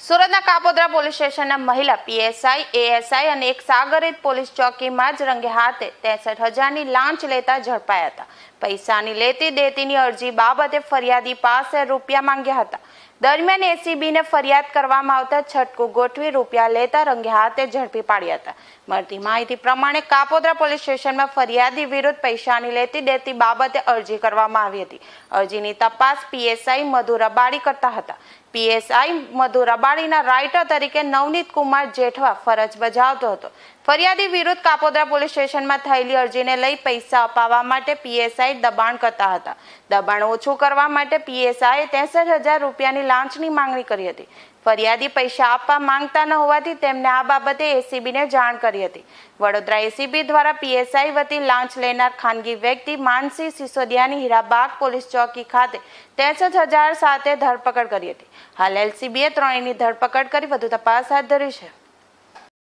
સુરતના કાપોદ્રા પોલીસ સ્ટેશનના મહિલા પીએસઆઈ, એએસઆઈ અને એક સાગરિત પોલીસ ચોકીમાં જ રંગે હાથે ત્રેસઠ હજારની લાંચ લેતા ઝડપાયા હતા. પૈસાની લેતી દેતીની અરજી બાબતે ફરિયાદી પાસે રૂપિયા માંગ્યા હતા. દરમિયાન એસીબીને ફરિયાદ કરવામાં આવતા છટકું ગોઠવી રૂપિયા લેતા રંગે હાથે ઝડપી પાડ્યા હતા. મળતી માહિતી પ્રમાણે કાપોદ્રા પોલીસ સ્ટેશનમાં ફરિયાદી વિરુદ્ધ પૈસાની લેતી દેતી બાબતે અરજી કરવામાં આવી હતી. અરજીની તપાસ પીએસઆઈ મધુ રબાડી કરતા હતા. પીએસઆઈ મધુ રબાડીના રાઇટર તરીકે નવનીત કુમાર જેઠવા ફરજ બજાવતો હતો. ફરિયાદી વિરુદ્ધ કાપોદ્રા પોલીસ સ્ટેશનમાં થયેલી અરજીને લઈ પૈસા અપાવવા માટે પીએસઆઈ દબાણ કરતા હતા. દબાણ ઓછું કરવા માટે પીએસઆઈએ ત્રેસઠ હજાર રૂપિયાની લાંચની માંગણી કરી હતી. ફરિયાદી પૈસા આપવા માંગતા ન હોવાથી તેમને આ બાબતે એસીબીને જાણ કરી હતી. વડોદરા એસીબી દ્વારા પીએસઆઈ વતી લાંચ લેનાર ખાનગી વ્યક્તિ માનસી સિસોદિયાની હીરાબાગ પોલીસ ચોકી ખાતે ત્રેસઠ હજાર સાથે ધરપકડ કરી હતી. હાલ એલસીબીએ ત્રણેયની ધરપકડ કરી વધુ તપાસ હાથ ધરી છે.